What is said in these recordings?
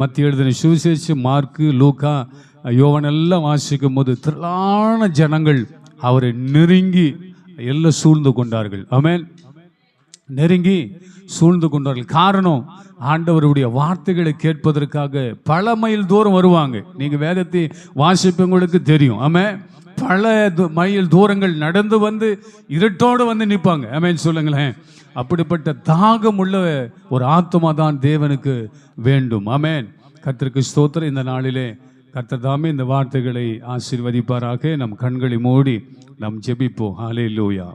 மத்திய எழுதின சுவிசேஷ மார்க்கு லூக்கா யோவன் எல்லாம் வாசிக்கும் போது திரளான ஜனங்கள் அவரை நெருங்கி எல்லாம் சூழ்ந்து கொண்டார்கள். ஆமென். நெருங்கி சூழ்ந்து கொண்டார்கள். காரணம் ஆண்டவருடைய வார்த்தைகளை கேட்பதற்காக பல மைல் தூரம் வருவாங்க. நீங்கள் வேதத்தை வாசிப்பவங்களுக்கு தெரியும். ஆமே பல மைல் தூரங்கள் நடந்து வந்து இருட்டோடு வந்து நிற்பாங்க. ஆமேன்னு சொல்லுங்களேன். அப்படிப்பட்ட தாகம் உள்ள ஒரு ஆத்மா தான் தேவனுக்கு வேண்டும். அமேன் கத்திற்கு ஸ்தோத்திரம். இந்த நாளிலே கர்த்தர் தாமே இந்த வார்த்தைகளை ஆசீர்வதிப்பாராக. நம் கண்களை மூடி நாம் ஜெபிப்போம். ஹாலே லூயா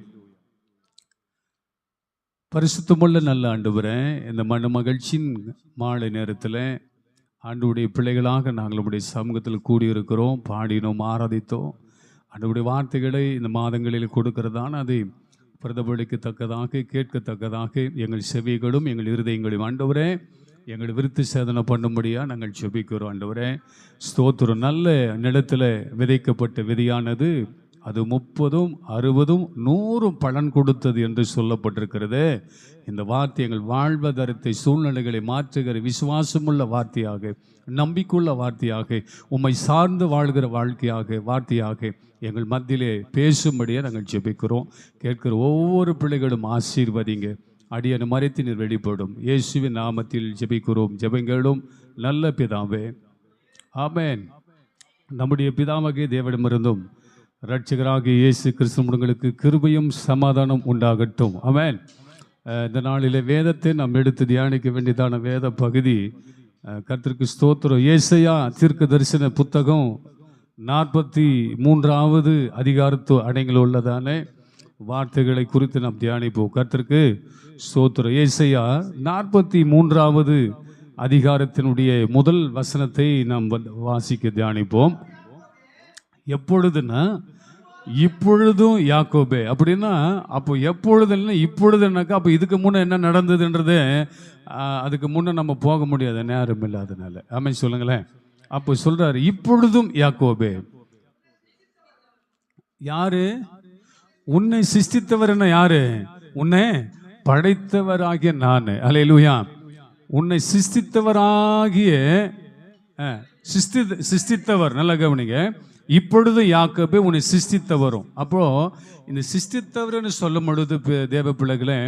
பரிசுத்தமுள்ள நல்ல ஆண்டவரே இந்த மன மகிழ்ச்சியின் மாலை நேரத்தில் ஆண்டுடைய பிள்ளைகளாக நாங்களுடைய சமூகத்தில் கூடியிருக்கிறோம். பாடினோம் ஆராதித்தோம். அன்றைய வார்த்தைகளை இந்த மாதங்களில் கொடுக்கிறதான அதை பிரதபலிக்கத்தக்கதாக கேட்கத்தக்கதாக எங்கள் செவிகளும் எங்கள் இருதயங்களும். ஆண்டவரே எங்களை விருத்தி சேதனை பண்ணும்படியாக நாங்கள் செபிக்கிறோம் ஆண்டவரே ஸ்தோத்திரம். நல்ல நிலத்தில் விதைக்கப்பட்ட விதியானது அது முப்பதும் அறுபதும் நூறும் பலன் கொடுத்தது என்று சொல்லப்பட்டிருக்கிறது. இந்த வார்த்தை எங்கள் வாழ்வதரத்தை சூழ்நிலைகளை மாற்றுகிற விசுவாசமுள்ள வார்த்தையாக நம்பிக்கையுள்ள வார்த்தையாக உம்மை சார்ந்து வாழ்கிற வாழ்க்கையாக வார்த்தையாக எங்கள் மத்தியிலே பேசும்படியே நாங்கள் ஜெபிக்கிறோம். கேட்கிற ஒவ்வொரு பிள்ளைகளும் ஆசீர்வதிங்க. அடியனு மறைத்து நீர் வெளிப்படும். இயேசுவின் நாமத்தில் ஜெபிக்கிறோம். ஜெபங்களும் நல்ல பிதாவே. ஆமேன். நம்முடைய பிதாமகே தேவனிடமிருந்தும் ரட்சகராக இயேசு கிறிஸ்துவங்களுக்கு கிருபையும் சமாதானம் உண்டாகட்டும். ஆமேன். இந்த நாளில் வேதத்தை நாம் எடுத்து தியானிக்க வேண்டியதான வேத பகுதி அஹ் கர்த்தருக்கு ஸ்தோத்திரம். ஏசையா தீர்க்க தரிசன புத்தகம் நாற்பத்தி மூன்றாவது அதிகாரத்து அடைங்கள் உள்ளதான வார்த்தைகளை குறித்து நாம் தியானிப்போம். கர்த்தருக்கு ஸ்தோத்திரம். ஏசையா நாற்பத்தி மூன்றாவது அதிகாரத்தினுடைய முதல் வசனத்தை நாம் வாசிக்க தியானிப்போம். எப்பொழுதுன்னா இப்பொழுதும் யாக்கோபே. அப்படின்னா அப்போ எப்பொழுதுன்னா இப்பொழுதுனாக்கா அப்போ இதுக்கு முன்னே என்ன நடந்ததுன்றது அதுக்கு முன்னே நம்ம போக முடியாது நேரம் இல்லாதனால. ஆமாம் சொல்லுங்களேன். அப்போ சொல்றாரு இப்பொழுதும் யாக்கோபே யாரு? உன்னை சிஸ்டித்தவர் என்ன யாரு? உன்னை படைத்தவராகிய நான். அலையலுயா உன்னை சிஸ்டித்தவராகிய அஹ், சிருஷ்டி சிருஷ்டித்தவர் நல்லா கவனிங்க. இப்பொழுது யாக்கபே உன்னை சிஷ்டித்தவரும் அப்போ இந்த சிருஷ்டித்தவர்னு சொல்லும் பொழுது தேவ பிள்ளைகளே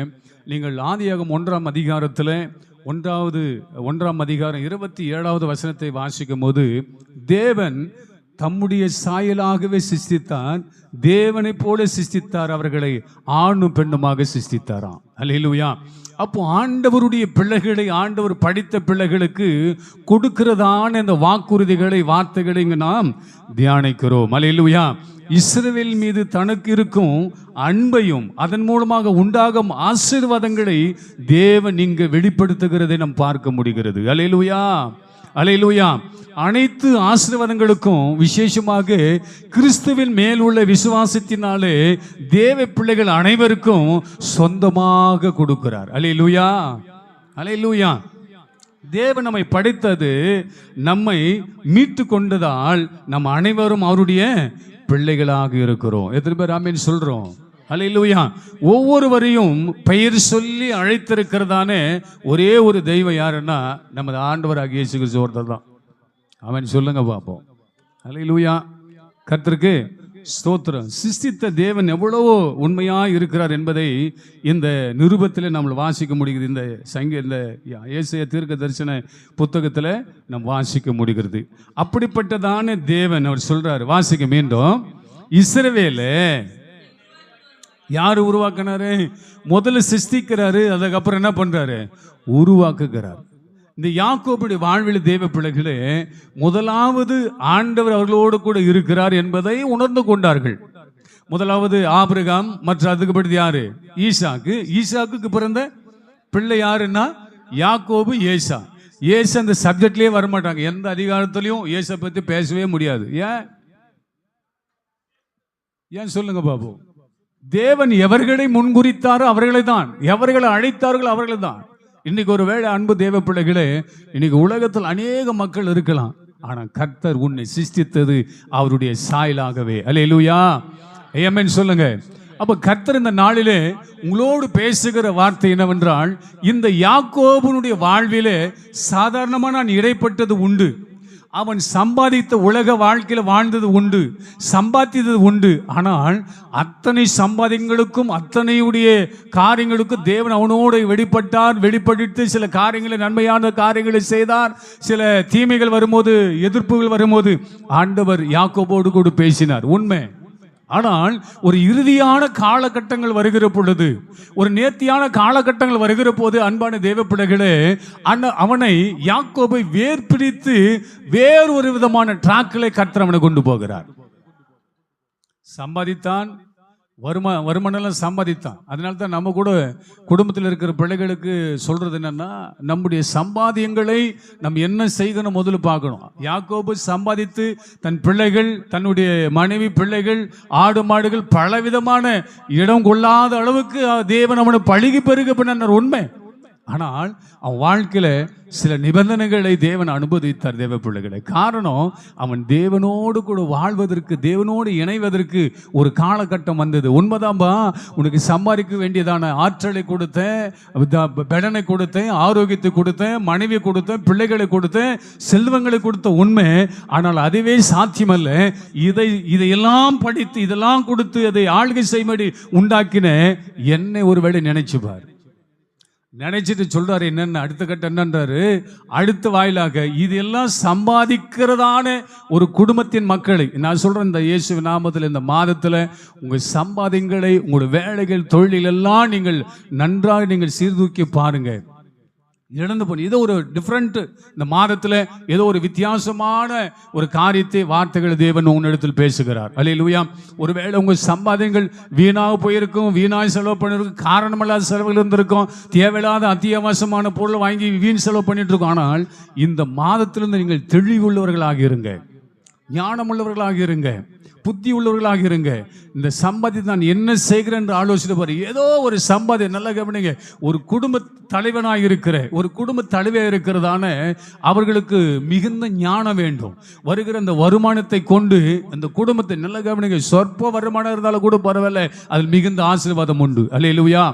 நீங்கள் ஆதியாகம் ஒன்றாம் அதிகாரத்தில் ஒன்றாவது ஒன்றாம் அதிகாரம் இருபத்தி ஏழாவது வசனத்தை வாசிக்கும் போது தேவன் தம்முடைய சாயலாகவே சிஸ்தித்தார் தேவனைப் போல சிஸ்தித்தார் அவர்களை ஆணும் பெண்ணுமாக சிஸ்தித்தாராம் அல்லேலூயா அப்போ ஆண்டவருடைய பிள்ளைகளை ஆண்டவர் படித்த பிள்ளைகளுக்கு கொடுக்கிறதான இந்த வாக்குறுதிகளை வார்த்தைகளை நாம் தியானிக்கிறோம். அலையிலுயா இஸ்ரேல் மீது தனக்கு இருக்கும் அன்பையும் அதன் மூலமாக உண்டாகும் ஆசீர்வாதங்களை தேவன் இங்கு வெளிப்படுத்துகிறதை நாம் பார்க்க முடிகிறது. அலையிலுயா அலையிலூயா. அனைத்து ஆசீர்வாதங்களுக்கும் விசேஷமாக கிறிஸ்துவின் மேல் உள்ள விசுவாசத்தினாலே தேவ பிள்ளைகள் அனைவருக்கும் சொந்தமாக கொடுக்கிறார். அலையிலூயா. அலையிலூயா. தேவன் நம்மை படைத்தது நம்மை மீட்டு கொண்டதால் நம் அனைவரும் அவருடைய பிள்ளைகளாக இருக்கிறோம். எத்தனை பேர் ஆமீன் சொல்கிறோம் அலையிலுயா ஒவ்வொருவரையும் பெயர் சொல்லி அழைத்திருக்கிறதானே ஒரே ஒரு தெய்வம் யாருன்னா நமது ஆண்டவர் இயேசு கிறிஸ்து ஒருத்தர் தான். அவன் சொல்லுங்க பார்ப்போம். அலையிலுயா கர்த்தருக்கு ஸ்தோத்திரம். சிஸ்தித்த தேவன் எவ்வளவோ உண்மையாக இருக்கிறார் என்பதை இந்த நிருபத்தில் நம்ம வாசிக்க முடிகிறது. இந்த சங்க இந்த ஏசிய தீர்க்க தரிசன புத்தகத்தில் நாம் வாசிக்க முடிகிறது. அப்படிப்பட்டதான தேவன் அவர் சொல்கிறார் வாசிக்க மீண்டும். இஸ்ரவேலே யார் உருவாக்குனாரு? முதல்ல சிஸ்திக்கிறாரு அதுக்கப்புறம் என்ன பண்ணுறாரு உருவாக்குகிறார். இந்த யாக்கோபுடைய வாழ்வில் தேவ பிள்ளைகளே முதலாவது ஆண்டவர் அவர்களோடு கூட இருக்கிறார் என்பதை உணர்ந்து கொண்டார்கள். முதலாவது ஆபிரகாம் மற்ற அதுக்கு யாரு? ஈசாக்கு. ஈசாக்கு பிறந்த பிள்ளை யாருன்னா? யாக்கோபு ஏசா. ஏசு அந்த சப்ஜெக்ட்லயே வரமாட்டாங்க. எந்த அதிகாரத்திலையும் ஏசை பத்தி பேசவே முடியாது. ஏன்? ஏன் சொல்லுங்க பாபு? தேவன் எவர்களை முன்குறித்தாரோ அவர்களை தான் எவர்களை அழைத்தார்களோ அவர்களை தான் இன்னைக்கு ஒரு வேளை அன்பு தேவ பிள்ளைகளே இன்னைக்கு உலகத்தில் அநேக மக்கள் இருக்கலாம். ஆனால் கர்த்தர் உன்னை சிஷ்டித்தது அவருடைய சாயலாகவே. அல்லேலூயா ஏமேன் சொல்லுங்க. அப்ப கர்த்தர் இந்த நாளிலே உங்களோடு பேசுகிற வார்த்தை என்னவென்றால் இந்த யாக்கோபனுடைய வாழ்விலே சாதாரணமாக நான் இடைப்பட்டது உண்டு. அவன் சம்பாதித்த உலக வாழ்க்கையில் வாழ்ந்தது உண்டு சம்பாதித்தது உண்டு. ஆனால் அத்தனை சம்பாதிங்களுக்கும் அத்தனையுடைய காரியங்களுக்கும் தேவன் அவனோடு வெளிப்பட்டார் வெளிப்படுத்தி சில காரியங்களை நன்மையான காரியங்களை செய்தார். சில தீமைகள் வரும்போது எதிர்ப்புகள் வரும்போது ஆண்டவர் யாக்கோபோடு கூட பேசினார். உண்மை. ஆனால் ஒரு இறுதியான காலகட்டங்கள் வருகிற பொழுது ஒரு நேர்த்தியான காலகட்டங்கள் வருகிற போது அன்பான தேவ அண்ண அவனை யாக்கோபை வேர் பிடித்து வேறு ஒரு விதமான டிராக்கிலே கர்த்தர் அவனை கொண்டு போகிறார். சம்பாதித்தான் வருமா வருமானம்லாம் சம்பாதித்தான். அதனால தான் நம்ம கூட குடும்பத்தில் இருக்கிற பிள்ளைகளுக்கு சொல்கிறது என்னன்னா நம்முடைய சம்பாதியங்களை நம்ம என்ன செய்கணும் முதல்ல பார்க்கணும். யாக்கோபு சம்பாதித்து தன் பிள்ளைகள் தன்னுடைய மனைவி பிள்ளைகள் ஆடு மாடுகள் பலவிதமான இடம் கொள்ளாத அளவுக்கு தேவன் அவனை பழுகி பெருக பின்னர் உண்மை. ஆனால் அவன் வாழ்க்கையில் சில நிபந்தனைகளை தேவன் அனுமதித்தார் தேவ பிள்ளைகளை. காரணம் அவன் தேவனோடு கூட வாழ்வதற்கு தேவனோடு இணைவதற்கு ஒரு காலகட்டம் வந்தது. உண்மைதான்பா? உனக்கு சம்பாதிக்க வேண்டியதான ஆற்றலை கொடுத்தேன் பெடனை கொடுத்தேன் ஆரோக்கியத்தை கொடுத்தேன் மனைவி கொடுத்தேன் பிள்ளைகளை கொடுத்தேன் செல்வங்களை கொடுத்த உண்மை. ஆனால் அதுவே சாத்தியமல்ல. இதை இதையெல்லாம் படித்து இதெல்லாம் கொடுத்து அதை ஆள்கை செய்யும்படி உண்டாக்கின என்னை ஒருவேளை நினைச்சுப்பார். நினைச்சிட்டு சொல்றாரு என்னென்ன அடுத்த கட்டம் என்னன்றாரு? அடுத்த வாயிலாக இதெல்லாம் சம்பாதிக்கிறதான ஒரு குடும்பத்தின் மக்களை. நான் சொல்றேன் இந்த இயேசு நாமத்தில் இந்த மாதத்தில் உங்கள் சம்பாதிங்களை உங்களுடைய வேலைகள் தொழில் எல்லாம் நீங்கள் நன்றாக நீங்கள் சீர்தூக்கி பாருங்கள் இழந்து போன ஏதோ ஒரு டிஃப்ரெண்ட் இந்த மாதத்தில் ஏதோ ஒரு வித்தியாசமான ஒரு காரியத்தை வார்த்தைகள் தேவன் உன்னிடத்தில் பேசுகிறார். அல்லேலூயா ஒருவேளை உங்கள் சம்பாதியங்கள் வீணாக போயிருக்கும் வீணாக செலவு பண்ணிருக்கும் காரணமில்லாத செலவுகள் இருந்திருக்கும் தேவையில்லாத அத்தியாவசியமான பொருளை வாங்கி வீண் செலவு பண்ணிட்டு இருக்கோம் ஆனால் இந்த மாதத்திலிருந்து நீங்கள் தெளிவுள்ளவர்களாக இருங்க. ஞானமுள்ளவர்களாக இருங்க. புத்தி உள்ளவர்களாக இருங்க. இந்த சம்பாதித்து நான் என்ன செய்கிறேன் என்று ஆலோசித்து பாரு. ஏதோ ஒரு சம்பாதி நல்லா கவனிங்க. ஒரு குடும்ப தலைவனாக இருக்கிற ஒரு குடும்ப தலைவியாக இருக்கிறதான அவர்களுக்கு மிகுந்த ஞானம் வேண்டும். வருகிற அந்த வருமானத்தை கொண்டு அந்த குடும்பத்தை நல்ல கவனிங்க சொற்ப வருமானம் இருந்தாலும் கூட பரவாயில்ல. அதில் மிகுந்த ஆசீர்வாதம் உண்டு. அல்லேலூயா.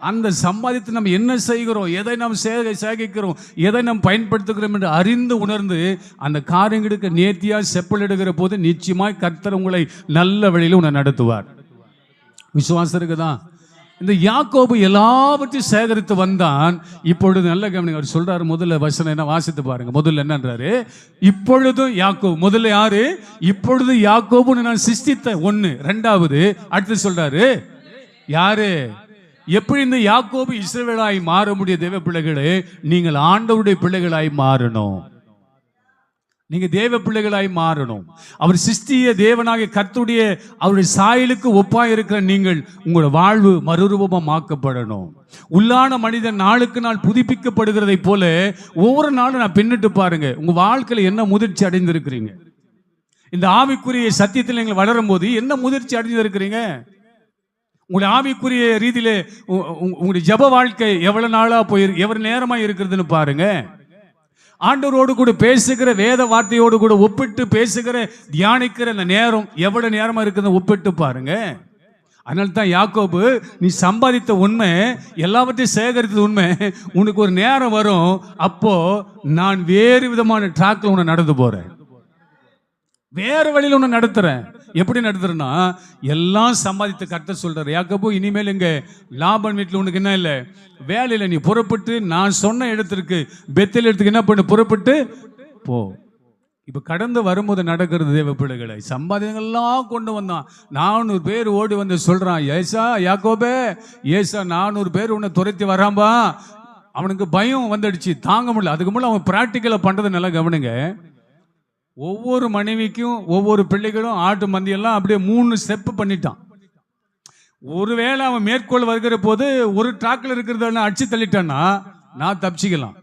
அந்த சம்பாதித்து நம்ம என்ன செய்கிறோம்? எதை நாம் சேக சேகிக்கிறோம்? எதை நாம் பயன்படுத்துகிறோம் என்று அறிந்து உணர்ந்து அந்த காரியங்களுக்கு நேர்த்தியாக செப்பலிடுகிற போது நிச்சயமாய் கர்த்தர் உங்களை நல்ல வழியில் உன்னை நடத்துவார். விசுவாசம் இருக்குதான் இந்த யாக்கோபு எல்லாவற்றையும் சேகரித்து வந்தான். இப்பொழுது நல்ல கவனிங்க அவர் சொல்றாரு முதல்ல வசனம் என்ன? வாசித்து பாருங்க. முதல்ல என்னன்றாரு? இப்பொழுதும் யாக்கோபு முதல்ல யாரு? இப்பொழுது யாக்கோபுன்னு நான் சிருஷ்டித்த ஒன்று ரெண்டாவது அடுத்து சொல்றாரு யாரு? எப்படி இந்த யாக்கோபு இஸ்ரேலாய் மாற முடிய தேவ பிள்ளைகளே நீங்கள் ஆண்டவருடைய பிள்ளைகளாய் மாறணும். நீங்க தேவ பிள்ளைகளாய் மாறணும். அவர் சிஸ்திய தேவனாக கர்த்துடைய அவருடைய சாயலுக்கு ஒப்பாய் இருக்கிற நீங்கள் உங்களோட வாழ்வு மறுரூபமாக்கப்படணும். உள்ளான மனிதன் நாளுக்கு நாள் புதுப்பிக்கப்படுகிறதை போல ஒவ்வொரு நாளும் நான் பின்னிட்டு பாருங்க உங்க வாழ்க்கையில என்ன முதிர்ச்சி அடைந்திருக்கிறீங்க? இந்த ஆவிக்குரிய சத்தியத்தில் நீங்கள் வளரும் போது என்ன முதிர்ச்சி அடைந்திருக்கிறீங்க? உங்களுடைய ஆவிக்குரிய ரீதியிலே உ- உ- உங்களுடைய ஜப வாழ்க்கை எவ்வளவு நாளா போயிரு எவ்வளவு நேரமா இருக்கிறதுன்னு பாருங்க. ஆண்டவரோடு கூட பேசுகிற வேத வார்த்தையோடு கூட ஒப்பிட்டு பேசுகிற தியானிக்கிற அந்த நேரம் எவ்வளவு நேரமா இருக்குதுன்னு ஒப்பிட்டு பாருங்க. அதனால தான் யாக்கோபு நீ சம்பாதித்த உண்மை எல்லாவற்றையும் சேகரித்தது உண்மை உனக்கு ஒரு நேரம் வரும் அப்போ நான் வேறு விதமான ட்ராக்ல உன்னை நடந்து போறேன். வேற வழியில் உன்னை நடத்துறேன். எப்படி நடத்துறேன்னா எல்லாம் சம்பாதித்த கட்ட சொல்றாரு. யாக்கப்போ இனிமேல் இங்க லாபன் வீட்டில் உனக்கு என்ன இல்லை? வேலையில் நீ புறப்பட்டு நான் சொன்ன இடத்திற்கு பெத்தில் இடத்துக்கு என்ன பண்ணு புறப்பட்டு போ. இப்போ கடந்து வரும்போது நடக்கிறது தேவ பிள்ளைகளை. சம்பாதியங்கள்லாம் கொண்டு வந்தான். நானூறு பேர் ஓடி வந்து சொல்கிறான் ஏசா யாக்கோபே ஏசா நானூறு பேர் உன்னை துரத்தி வராம்பா. அவனுக்கு பயம் வந்துடுச்சு. தாங்க முடியல. அதுக்கு முன்னாடி அவன் ப்ராக்டிக்கலை பண்ணுறது நல்லா கவனிங்க. ஒவ்வொரு மனைவிக்கும் ஒவ்வொரு பிள்ளைகளும் ஆட்டு மந்தியெல்லாம் அப்படியே மூணு ஸ்டெப் பண்ணிட்டான். ஒருவேளை அவன் மேற்கோள் வருகிற போது ஒரு ட்ராக்ல இருக்கிறதெல்லாம் அடிச்சு தள்ளிட்டான்னா நான் தப்பிச்சிக்கலாம்.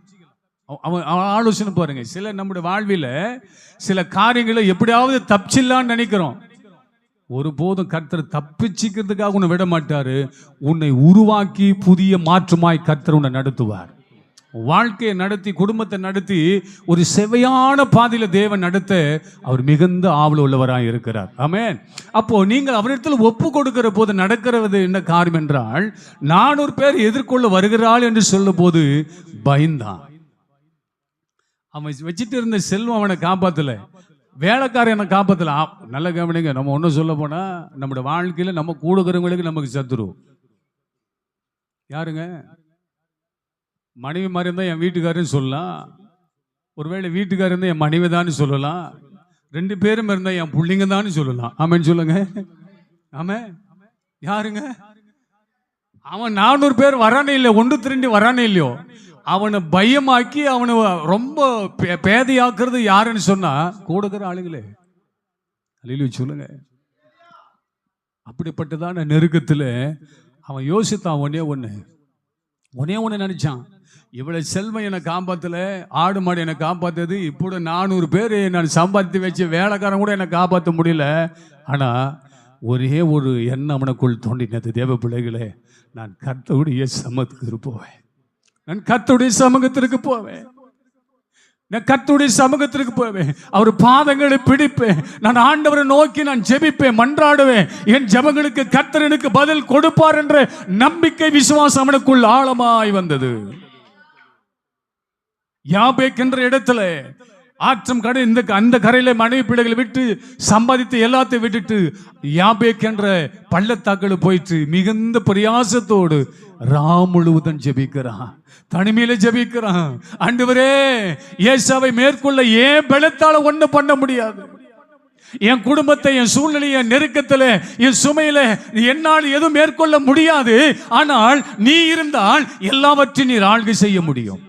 அவன் அவன் ஆலோசனை பாருங்க. சில நம்முடைய வாழ்வில் சில காரியங்களை எப்படியாவது தப்பிச்சிடலான்னு நினைக்கிறோம். ஒருபோதும் கர்த்தர் தப்பிச்சிக்கிறதுக்காக உன்னை விட மாட்டாரு. உன்னை உருவாக்கி புதிய மாற்றுமாய் கர்த்தர் உன்னை நடத்துவார். வாழ்க்கையை நடத்தி குடும்பத்தை நடத்தி ஒரு செவையான பாதையில் தேவன் நடத்த அவர் மிகுந்த ஆவல் உள்ளவராக இருக்கிறார். ஆமேன். அப்போ நீங்கள் அவரிடத்தில் ஒப்பு கொடுக்கிற போது நடக்கிறது என்ன காரியம் என்றால் நானூறு பேர் எதிர்கொள்ள வருகிறாள் என்று சொல்லும் போது பயந்தான். அவன் வச்சுட்டு இருந்த செல்வம் அவனை காப்பாத்தல. வேலைக்காரன் என்னை காப்பாத்தல. ஆ, நல்ல கவனிங்க நம்ம ஒன்றும் சொல்ல போனா நம்முடைய வாழ்க்கையில் நம்ம கூடுகிறவங்களுக்கு நமக்கு சத்துருவோம் யாருங்க? மனைவி மாதிரி இருந்தால் என் வீட்டுக்காரன்னு சொல்லலாம். ஒருவேளை வீட்டுக்காரர் இருந்தால் என் மனைவி தான் சொல்லலாம். ரெண்டு பேரும் இருந்தால் என் பிள்ளைங்க தான் சொல்லலாம். ஆமென்னு சொல்லுங்க. ஆமே யாருங்க? அவன் நானூறு பேர் வரானே இல்லை ஒன்று திரண்டு வரானே இல்லையோ? அவனை பயமாக்கி அவனை ரொம்ப பே- பேதையாக்குறது யாருன்னு சொன்னா கூடுகிற ஆளுங்களே. அல்லையில சொல்லுங்க. அப்படிப்பட்டதான நெருக்கத்தில் அவன் யோசித்தான் ஒன்னே ஒன்று ஒன்னே ஒன்று நினச்சான் இவ்வளவு செல்வம் என்னை காப்பாத்தல ஆடு மாடு என்னை காப்பாத்தது இப்போ நானூறு பேர் நான் சம்பாதித்து வச்சு வேலைக்காரன் கூட என்னை காப்பாற்ற முடியல. ஆனால் ஒரே ஒரு எண்ணம் அவனுக்குள் தோண்டினது தேவ பிள்ளைகளே நான் கர்த்தருடைய சமத்துக்கு போவேன். நான் கர்த்தருடைய சமூகத்திற்கு போவேன். நான் கத்துடைய சமூகத்திற்கு போவேன். அவர் பாதங்களை பிடிப்பேன். நான் ஆண்டவரை நோக்கி நான் ஜெபிப்பேன் மன்றாடுவேன். என் ஜெபங்களுக்கு கத்தர் எனக்கு பதில் கொடுப்பார் என்ற நம்பிக்கை விசுவாசம் அவனுக்குள் ஆழமாய் வந்தது. யாபேக் என்ற இடத்துல ஆற்றம் கடை இந்த அந்த கரையில மனைவி பிள்ளைகளை விட்டு சம்பாதித்து எல்லாத்தையும் விட்டுட்டு யாபேக் என்ற பள்ளத்தாக்கள் போயிட்டு மிகுந்த பிரயாசத்தோடு ராம் முழுவதும் ஜெபிக்கிறான். தனிமையில ஜெபிக்கிறான். ஆண்டவரே ஏசாவை மேற்கொள்ள ஏன் பலத்தால ஒண்ணு பண்ண முடியாது? என் குடும்பத்தை என் சூழ்நிலையை என் நெருக்கத்தில் என் சுமையில என்னால் எதுவும் மேற்கொள்ள முடியாது. ஆனால் நீ இருந்தால் எல்லாவற்றையும் நீர் ஆள்கை செய்ய முடியும்.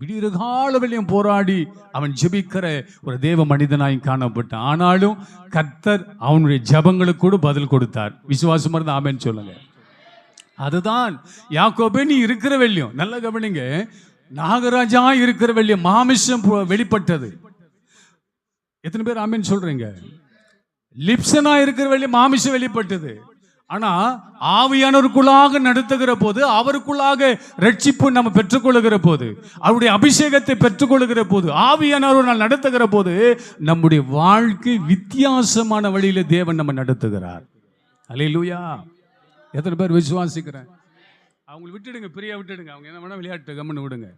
விடிய போராடி அவன் ஜெபிக்கிற ஒரு தேவ மனிதனாய் காணப்பட்டான். ஆனாலும் கர்த்தர் அவனுடைய ஜெபங்களுக்கு கூட பதில் கொடுத்தார். விசுவாசம் இருந்து ஆமேன்னு சொல்லுங்க. அதுதான் யாக்கோபே நீ இருக்கிற வெள்ளியும். நல்ல கவனிங்க. நாகராஜா இருக்கிற வெள்ளியம். மாமிஷம் வெளிப்பட்டது. எத்தனை பேர் ஆமென்னு சொல்றீங்க? லிப்சனா இருக்கிற வெளி மாமிஷம் வெளிப்பட்டது. ஆனா ஆவியானவருக்குள்ளாக நடத்துகிற போது அவருக்குள்ளாக ரட்சிப்பு நம்ம பெற்றுக்கொள்ளுகிற போது அவருடைய அபிஷேகத்தை பெற்றுக்கொள்ளுகிற போது ஆவியானவர் நான் நடத்துகிற போது நம்முடைய வாழ்க்கை வித்தியாசமான வழியில தேவன் நம்ம நடத்துகிறார். அலையிலூயா எத்தனை பேர் விசுவாசிக்கிறேன்? அவங்களை விட்டுடுங்க பிரியா விட்டுடுங்க. அவங்க என்ன வேணா விளையாட்டு கவனம் விடுங்க.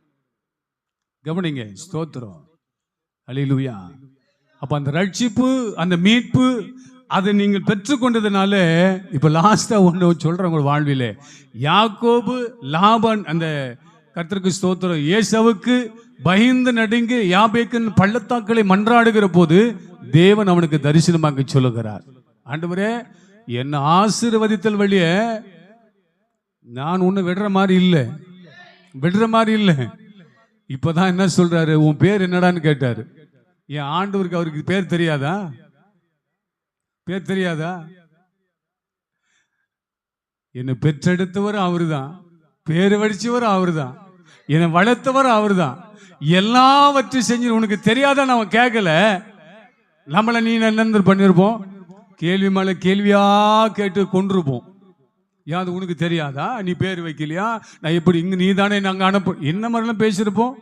கவனிங்க ஸ்தோத்திரம். அல்லேலூயா அப்போ அந்த ரட்சிப்பு அந்த மீட்பு அதை நீங்கள் பெற்றுக்கொண்டதுனால இப்போ லாஸ்ட்டாக ஒன்று சொல்கிறேன் உங்கள் வாழ்விலே. யாக்கோபு லாபன் அந்த கர்த்தருக்கு ஸ்தோத்திரம். ஏசவுக்கு பயந்து நடுங்கி யாபேக்கின் பள்ளத்தாக்களை மன்றாடுகிற போது தேவன் அவனுக்கு தரிசனமாக சொல்லுகிறார். ஆண்டு என்ன ஆசீர்வதித்தல் வழிய நான் ஒன்றும் விடுற மாதிரி இல்லை. விடுற மாதிரி இல்லை. இப்பதான் என்ன சொல்றாரு? உன் பேர் என்னடான்னு கேட்டாரு. என் ஆண்டவருக்கு அவருக்கு பேர் தெரியாதா? பேர் தெரியாதா? என்னை பெற்றெடுத்தவர் அவர்தான். பேர் வடிச்சவர் அவர்தான். என்னை வளர்த்தவர் அவர்தான். எல்லாவற்றையும் செஞ்சு உனக்கு தெரியாதா நான் கேட்கல நம்மளை நீ என்ன பண்ணிருப்போம்? கேள்வி மேல கேள்வியா கேட்டு கொண்டிருப்போம் ஏன் அது உனக்கு தெரியாதா? நீ பேர் வைக்கலையா? நான் எப்படி இங்க நீ தானே நாங்க அனுப்பு என்ன மாதிரிலாம் பேசியிருப்போம்?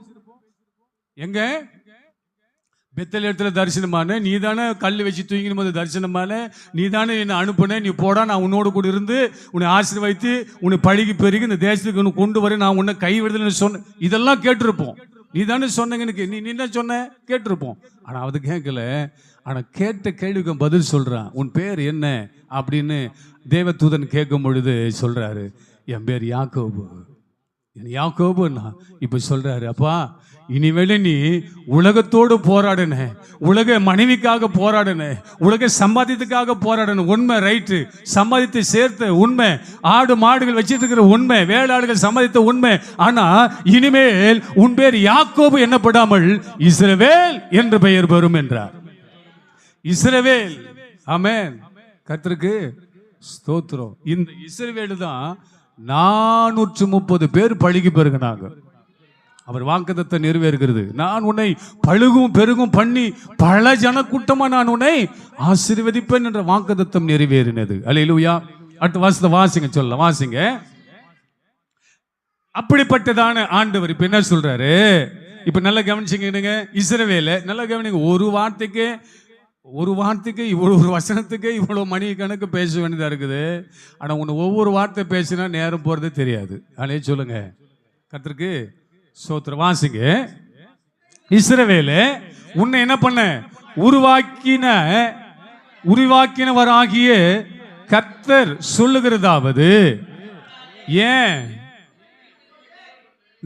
எங்க? பெத்தல் இடத்துல தரிசனமான நீ தானே கல் வச்சு தூங்கின போது தரிசனமான நீ தானே என்னை அனுப்புன நீ போடா நான் உன்னோடு கூட இருந்து உன்னை ஆசீர்வதித்து உன்னை பழகி பெருகி இந்த தேசத்துக்கு உன்னை கொண்டு வர நான் உன்னை கை விடுதலைன்னு சொன்ன இதெல்லாம் கேட்டிருப்போம். நீ தானே சொன்னங்க எனக்கு. நீ நீ என்ன சொன்ன? கேட்டிருப்போம். ஆனால் அது கேட்கல. ஆனால் கேட்ட கேள்விக்கு பதில் சொல்கிறான் உன் பேர் என்ன? அப்படின்னு தேவதூதன் கேட்கும் பொழுது சொல்கிறாரு என் பேர் யாக்கோபு. என் யாக்கோபுன்னா? இப்போ சொல்கிறாரு அப்பா இனிமேல் நீ உலகத்தோடு போராடுன உலக மனைவிக்காக போராடுன உலக சம்பாதித்துக்காக போராடுன உண்மை ரைட்டு சம்பாதித்து சேர்த்த உண்மை ஆடு மாடுகள் வச்சுட்டு இருக்கிற உண்மை வேளாடுகள் சம்பாதித்த உண்மை. ஆனா இனிமேல் உன் பேர் யாக்கோபு என்னப்படாமல் இஸ்ரவேல் என்று பெயர் பெறும் என்றார். இஸ்ரவேல். ஆமேன். கத்திருக்கு ஸ்தோத்திரம். இந்த இஸ்ரவேல் தான் நானூற்று முப்பது பேர் பழுகி பெருகினாங்க. அவர் வாக்குதத்தை நிறைவேறுகிறது. நான் உன்னை பழுகும் பெருகும் பண்ணி பல ஜனக்கூட்டமா நான் உன்னை ஆசீர்வதிப்பேன் என்ற வாக்குதத்தம் நிறைவேறினது. அலையிலுயா அடுத்த வாசத்தை வாசிங்க சொல்ல வாசிங்க. அப்படிப்பட்டதான ஆண்டவர் இப்ப என்ன சொல்றாரு? இப்ப நல்லா கவனிச்சுங்க இஸ்ரவேல நல்லா கவனிங்க. ஒரு வார்த்தைக்கு ஒரு வார்த்தைக்கு இவ்வளோ ஒரு வசனத்துக்கு இவ்வளோ மணி கணக்கு பேச வேண்டியதாக இருக்குது. ஆனால் ஒன்று ஒவ்வொரு வார்த்தை பேசினா நேரம் போகிறதே தெரியாது. அதே சொல்லுங்க. கர்த்தருக்கு சோத்திர வாசிங்க. இஸ்ரவேலு உன்னை என்ன பண்ண? உருவாக்கின உருவாக்கினவராகிய கத்தர் சொல்லுகிறதாவது. ஏன்?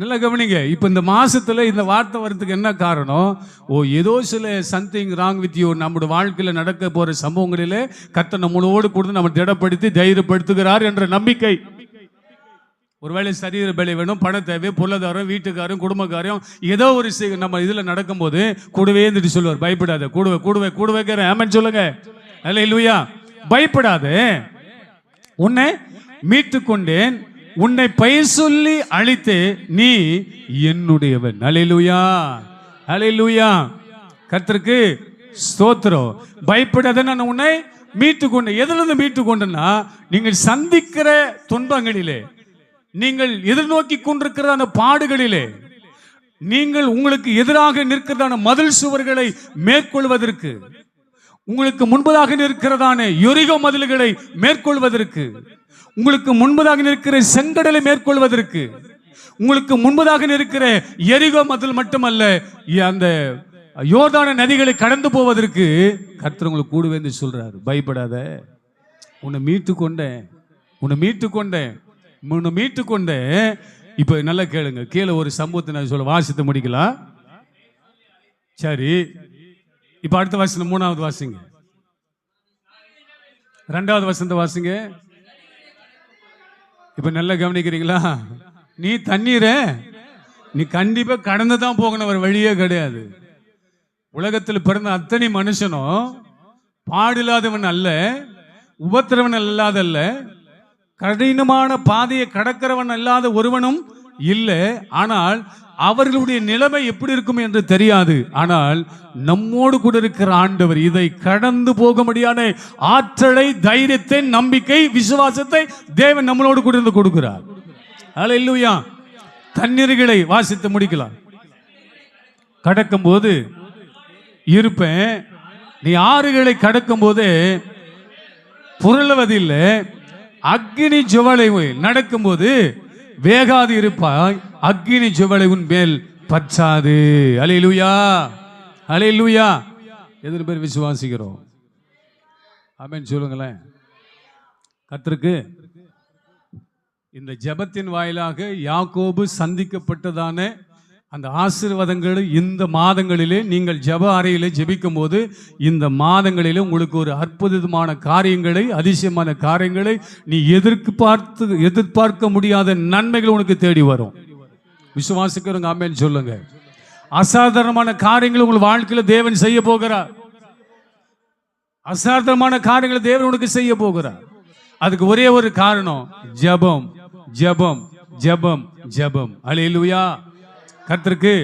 நல்லா கவனிங்க. இப்போ இந்த மாதத்தில் இந்த வார்த்தை வர்றதுக்கு என்ன காரணம்? ஓ ஏதோ சில சம்திங் ராங் வித் யூ நம்முடைய வாழ்க்கையில் நடக்க போகிற சம்பவங்களிலே கத்தை நம்மளோடு கொடுத்து நம்ம திடப்படுத்தி தைரியப்படுத்துகிறார் என்ற நம்பிக்கை. ஒருவேளை சரீர பலி வேணும் பண தேவை பொருளாதாரம் வீட்டுக்காரும் குடும்பக்காரையும் ஏதோ ஒரு நம்ம இதில் நடக்கும்போது கூடவே இருந்துட்டு சொல்லுவார் பயப்படாத கூடுவே கூடுவே கூடுவேக்கிறேன் ஆமன் சொல்லுங்க. அல்ல இல்லையா பயப்படாத. உன்னை மீட்டு கொண்டேன் உன்னை பெயர் சொல்லி அழித்து நீ என்னுடையவன். அலையிலுயா அலையிலுயா கத்திருக்கு ஸ்தோத்திரம். பயப்படாத நான் உன்னை மீட்டு கொண்டு எதிலிருந்து மீட்டு கொண்டேன்னா நீங்கள் சந்திக்கிற துன்பங்களிலே நீங்கள் எதிர்நோக்கி கொண்டிருக்கிற அந்த பாடுகளிலே நீங்கள் உங்களுக்கு எதிராக நிற்கிறதான மதில் சுவர்களை மேற்கொள்வதற்கு உங்களுக்கு முன்பதாக நிற்கிறதான யுரிகோ மதில்களை மேற்கொள்வதற்கு உங்களுக்கு முன்பதாக நிற்கிற செங்கடலை மேற்கொள்வதற்கு உங்களுக்கு முன்பதாக இருக்கிற எரிகோ மதில் மட்டுமல்ல அந்த யோர்தான நதிகளை கடந்து போவதற்கு கர்த்தர் உங்களுக்கு கூடுவே என்று சொல்றாரு. பயப்படாத. உன்னை மீட்டு கொண்டேன். உன்னை மீட்டு கொண்டேன். உன்னை மீட்டு கொண்டேன். இப்போ நல்லா கேளுங்க. கீழே ஒரு சம்பவத்தை நான் சொல்ல வாசித்து முடிக்கலாம். சரி. இப்போ அடுத்த வாசனம் மூணாவது வாசிங்க. ரெண்டாவது வசந்த வாசிங்க. இப்ப நல்லா கவனிக்கிறீங்களா? நீ தண்ணீரை நீ கண்டிப்பா கடந்து தான் போகணும் ஒரு வழியே கிடையாது. உலகத்தில் பிறந்த அத்தனை மனுஷனும் பாடில்லாதவன் அல்ல உபத்திரவன் அல்லாதல்ல கடினமான பாதையை கடக்கிறவன் அல்லாத ஒருவனும் இல்லை. ஆனால் அவர்களுடைய நிலைமை எப்படி இருக்கும் என்று தெரியாது. ஆனால் நம்மோடு கூட இருக்கிற ஆண்டவர் இதை கடந்து போக முடியாத ஆற்றலை தைரியத்தை நம்பிக்கை விசுவாசத்தை தேவன் நம்மளோடு கூட இருந்து கொடுக்கிறார். இல்லையா தண்ணீர்களை வாசித்து முடிக்கலாம். கடக்கும்போது இருப்பேன். நீ ஆறுகளை கடக்கும்போது புரளுவதில்லை. அக்னி ஜுவலை நடக்கும்போது வேகாது இருப்பாய். அக்னி ஜுவலை உன் மேல் பற்றாது. அலையிலுயா. அலையிலுயா. எத்தனை பேர் விசுவாசிக்கிறோம்? அப்படின்னு சொல்லுங்களேன். கத்திருக்கு இந்த ஜெபத்தின் வாயிலாக யாக்கோபு சந்திக்கப்பட்டதான அந்த ஆசீர்வாதங்கள் இந்த மாதங்களிலே நீங்கள் ஜெப அறையிலே ஜெபிக்கும் போது இந்த மாதங்களிலே உங்களுக்கு ஒரு அற்புதமான காரியங்களை அதிசயமான காரியங்களை நீ எதிர்க்கு பார்த்து எதிர்பார்க்க முடியாத நன்மைகள் உனக்கு தேடி வரும். விசுவாசிக்கிறவங்க ஆமென் சொல்லுங்க. அசாதாரணமான காரியங்கள் உங்கள் வாழ்க்கையில் தேவன் செய்ய போகிறார். அசாதாரணமான காரியங்களை தேவன் உனக்கு செய்ய போகிறார். அதுக்கு ஒரே ஒரு காரணம் ஜெபம் ஜெபம் ஜெபம் ஜெபம். அலையிலுயா. கர்த்தருக்கு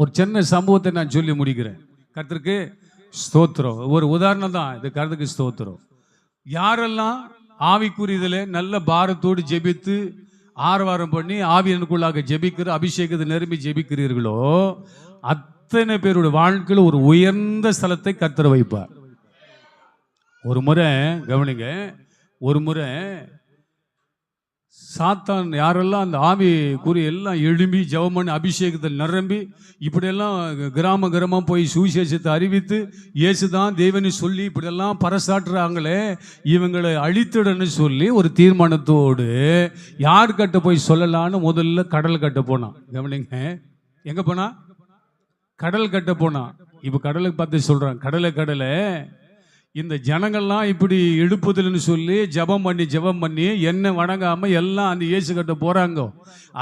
ஒரு சின்ன சம்பவத்தை நான் சொல்லி முடிக்கிறேன். கர்த்தருக்கு ஸ்தோத்திரம். ஒரு உதாரணம் தான் இது. கருத்துக்கு ஸ்தோத்திரம். யாரெல்லாம் ஆவிக்குரியதில் நல்ல பாரத்தோடு ஜெபித்து ஆரவாரம் பண்ணி ஆவியனுக்குள்ளாக ஜெபிக்கிற அபிஷேகத்தை நிரம்பி ஜெபிக்கிறீர்களோ அத்தனை பேருடைய வாழ்க்கையில் ஒரு உயர்ந்த ஸ்தலத்தை கத்தர வைப்பார். ஒரு முறை கவனிங்க ஒரு முறை சாத்தான் யாரெல்லாம் அந்த ஆவி கூறி எல்லாம் எழும்பி ஜெபம் பண்ணி அபிஷேகத்தில் நிரம்பி இப்படியெல்லாம் கிராம கிராமம் போய் சுவிசேஷத்தை அறிவித்து இயேசு தான் தேவனை சொல்லி இப்படியெல்லாம் பறசாட்டுறாங்களே இவங்களை அழித்துடன்னு சொல்லி ஒரு தீர்மானத்தோடு யார் கட்ட போய் சொல்லலான்னு முதல்ல கடல் கட்ட போனான். கவனிங்க. எங்கே போனா? கடல் கட்ட போனான். இப்போ கடலுக்கு பார்த்து சொல்கிறான் கடலை கடலை. இந்த ஜனங்கள்லாம் இப்படி எழுப்புதல்னு சொல்லி ஜெபம் பண்ணி ஜெபம் பண்ணி என்ன வணங்காமல் எல்லாம் அந்த இயேசு கட்ட போகிறாங்க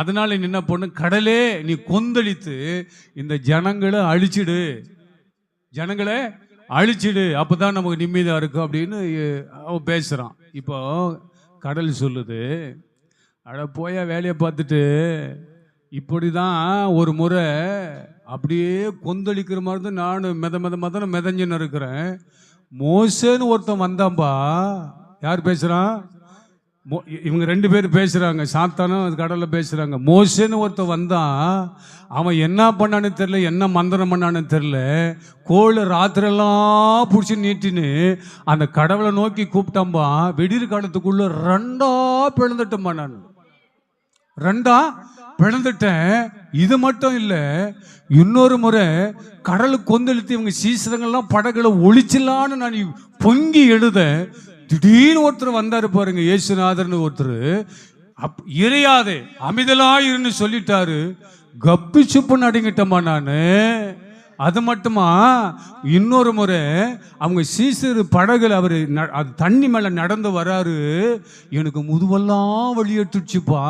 அதனால நீ என்ன பண்ணு கடலே நீ கொந்தளித்து இந்த ஜனங்களை அழிச்சிடு. ஜனங்களை அழிச்சிடு. அப்போ தான் நமக்கு நிம்மதியாக இருக்கும் அப்படின்னு அவன் பேசுகிறான் இப்போ கடல் சொல்லுது அட போய வேலையை பார்த்துட்டு இப்படி தான் ஒரு முறை அப்படியே கொந்தளிக்கிற மாதிரி தான் நான் மெத மெத மதன மிதஞ்சுன்னு இருக்கிறேன். மோசேன்னு ஒருத்தன் வந்தான்பா. யார் பேசுகிறான் மோ- இவங்க ரெண்டு பேர் பேசுகிறாங்க சாத்தானும் கடலில் பேசுகிறாங்க மோசேன்னு ஒருத்தன் வந்தான். அவன் என்ன பண்ணான்னு தெரில என்ன மந்திரம் பண்ணான்னு தெரில கோழ ராத்திரெல்லாம் பிடிச்சி நீட்டின்னு அந்த கடவுளை நோக்கி கூப்பிட்டாம்பா வெடிர் காலத்துக்குள்ளே ரெண்டா பிளந்துட்டோம்பா நான். ரெண்டா? பிறந்துட்டேன். இது மட்டும் இல்லை இன்னொரு முறை கடலு கொந்தளித்து இவங்க சீசனங்கள்லாம் படகுல ஒழிச்சிடலான்னு நான் பொங்கி எழுத திடீர்னு ஒருத்தர் வந்தாரு பாருங்க இயேசுநாதர்னு ஒருத்தர். அப் இறையாதே அமிதலாயிருன்னு சொல்லிட்டாரு. கப்பி சுப்பு அடங்கிட்டேம்மா நான். அது மட்டுமா? இன்னொரு முறை அவங்க சீசர் படகுல அவர் அது தண்ணி மேலே நடந்து வராரு. எனக்கு முதுவெல்லாம் வழியட்டுச்சுப்பா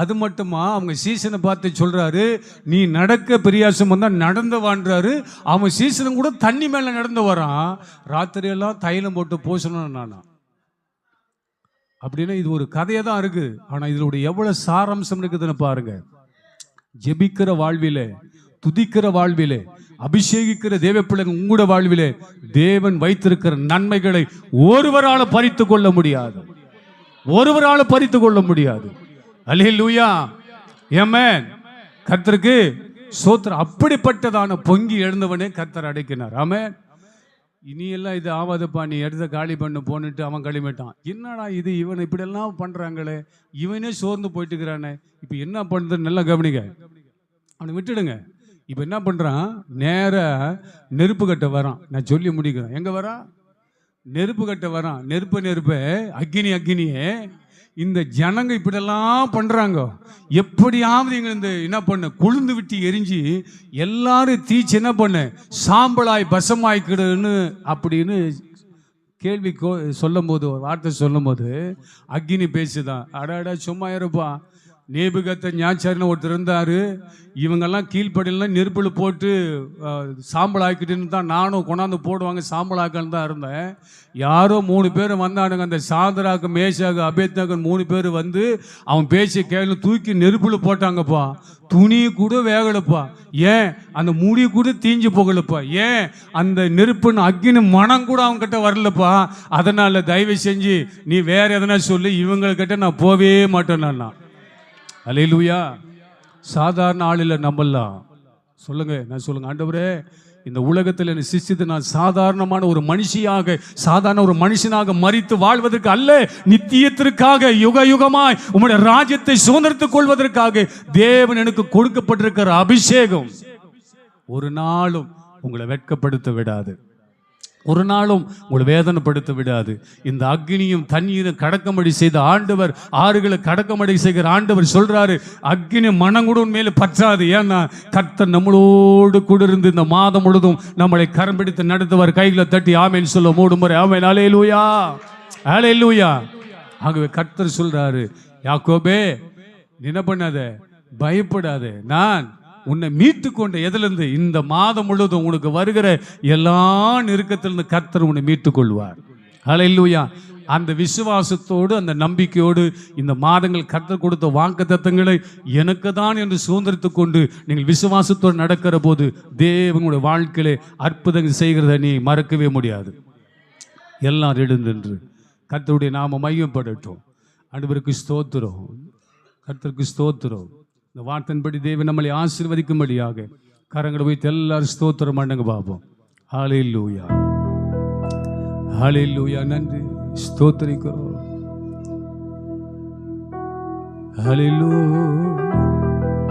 அது மட்டுமா? அவங்க சீசனை பார்த்து சொல்கிறாரு நீ நடக்க பெரியாசம் வந்தால் நடந்து வான்றாரு. அவன் சீசனும் கூட தண்ணி மேலே நடந்து வரான். ராத்திரியெல்லாம் தைலம் போட்டு பூசணும் நானா? அப்படின்னா இது ஒரு கதையை தான் இருக்குது ஆனால் இதனுடைய எவ்வளோ சாராம்சம் இருக்குதுன்னு பாருங்கள் ஜெபிக்கிற வாழ்விலே துதிக்கிற வாழ்விலே அபிஷேகிக்கிற தேவ பிள்ளைங்க உங்களோட வாழ்விலே தேவன் வைத்திருக்கிற நன்மைகளை ஒருவரால் பறித்து கொள்ள முடியாது. ஒருவரால் பறித்து கொள்ள முடியாது. அல்லேலூயா. ஏமேன் கத்தருக்கு சோத்திரம் அப்படிப்பட்டதான பொங்கி எழுந்தவனே கத்தர் அடைக்கினார். ஆமென். இனி எல்லாம் இது ஆவாதுப்பா நீ எடுத்த காலி பண்ணு போன்னுட்டு அவன் களிமிட்டான். என்னடா இது இவன் இப்படியெல்லாம் பண்ணுறாங்களே இவனே சோர்ந்து போயிட்டுக்கிறானே. இப்போ என்ன பண்ணுறது நல்லா கவனிங்க. அவனை விட்டுடுங்க. இப்போ என்ன பண்ணுறான் நேர நெருப்பு கட்ட வரான். நான் சொல்லி முடிக்கிறேன். எங்கே வரான்? நெருப்பு கட்ட வரான். நெருப்பு நெருப்பு. அக்னி அக்னியே. இந்த ஜனங்க இப்படியெல்லாம் பண்ணுறாங்க எப்படியாவது எங்களை இந்த என்ன பண்ண? கொழுந்து விட்டு எரிஞ்சு எல்லாரும் தீச்சு என்ன பண்ண? சாம்பலாய் பசமாய்க்கிடுன்னு அப்படின்னு கேள்வி கோ சொல்லும்போது ஒரு வார்த்தை சொல்லும்போது அக்னி பேசுதான். அடாடா சும்மா இருப்பான் நேபுகத்த ஞாச்சாரின்னு ஒருத்தர் இருந்தார். இவங்கெல்லாம் கீழ்ப்படியெல்லாம் நெருப்பில் போட்டு சாம்பல் ஆக்கிட்டுன்னு தான் நானும் கொண்டாந்து போடுவாங்க சாம்பல் ஆக்கன்னு தான் இருந்தேன். யாரோ மூணு பேர் வந்தானுங்க அந்த சாந்தராக்கு மேஷாக்கு அபேத்னாகன் மூணு பேர் வந்து அவன் பேச்சை கேள்வி தூக்கி நெருப்பில் போட்டாங்கப்பா. துணி கூட வேகலப்பா. ஏன்? அந்த முடி கூட தீஞ்சு போகலப்பா. ஏன்? அந்த நெருப்புன்னு அக்னி மனம் கூட அவங்க கிட்ட வரலப்பா. அதனால் தயவு செஞ்சு நீ வேற எதனா சொல்லி இவங்கக்கிட்ட நான் போவே மாட்டேன் நான். அலையிலுயா சாதாரண ஆளில் நம்பலாம் சொல்லுங்க நான் சொல்லுங்க. ஆண்டவரே இந்த உலகத்தில் என்னை சிசித்து நான் சாதாரணமான ஒரு மனுஷியாக சாதாரண ஒரு மனுஷனாக மறித்து வாழ்வதற்கு அல்ல நித்தியத்திற்காக யுக யுகமாய் உங்களுடைய ராஜ்யத்தை சுதந்திரத்துக் கொள்வதற்காக தேவன் எனக்கு கொடுக்கப்பட்டிருக்கிற அபிஷேகம். ஒரு நாளும் உங்களை வெட்கப்படுத்த விடாது. ஒரு நாளும் உங்களை வேதனைப்படுத்த விடாது இந்த அக்னியும் தண்ணீரும் கடக்கமடி செய்த ஆண்டவர் ஆறுகளை கடக்கமடி செய்கிற ஆண்டவர் சொல்றாரு அக்னி மனங்குட மேலே பற்றாது. ஏன்னா கர்த்தர் நம்மளோடு கூட இருந்து இந்த மாதம் முழுதும் நம்மளை கரம் பிடித்து நடத்துவார். கைகளை தட்டி ஆமேன்னு சொல்ல மூடும் முறை ஆமேன். அலையலூயா லூயா ஆகவே கர்த்தர் சொல்றாரு யாக்கோபே நீ என்ன பண்ணாத? பயப்படாத. நான் உன்னை மீட்டு கொண்ட எதிலிருந்து இந்த மாதம் முழுவதும் உனக்கு வருகிற எல்லா நெருக்கத்திலிருந்து கர்த்தர் உன்னை மீட்டு கொள்வார். ஹalleluya அந்த விசுவாசத்தோடு அந்த நம்பிக்கையோடு இந்த மாதங்கள் கர்த்தர் கொடுத்த வாக்கு தத்தங்களை எனக்கு தான் என்று சுதந்திரத்து கொண்டு நீங்கள் விசுவாசத்தோடு நடக்கிற போது தேவனுடைய வாழ்க்கையிலே அற்புதங்கள் செய்கிறத நீ மறக்கவே முடியாது. எல்லாம் எழுந்தென்று. கர்த்தருடைய நாம மையப்படட்டும் அன்பருக்கு ஸ்தோத்திரம். கர்த்தருக்கு ஸ்தோத்திரம். இந்த வார்த்தையின்படி தேவன் நம்மளை ஆசீர்வதிக்கும்படியாக கரங்களை வைத்து எல்லாரும் ஸ்தோத்திரம் பண்ணுங்க லூயா ஹளில்லூயா நந்தி நன்றி. ஸ்தோத்தரிக்கிறோம். ஹலிலூ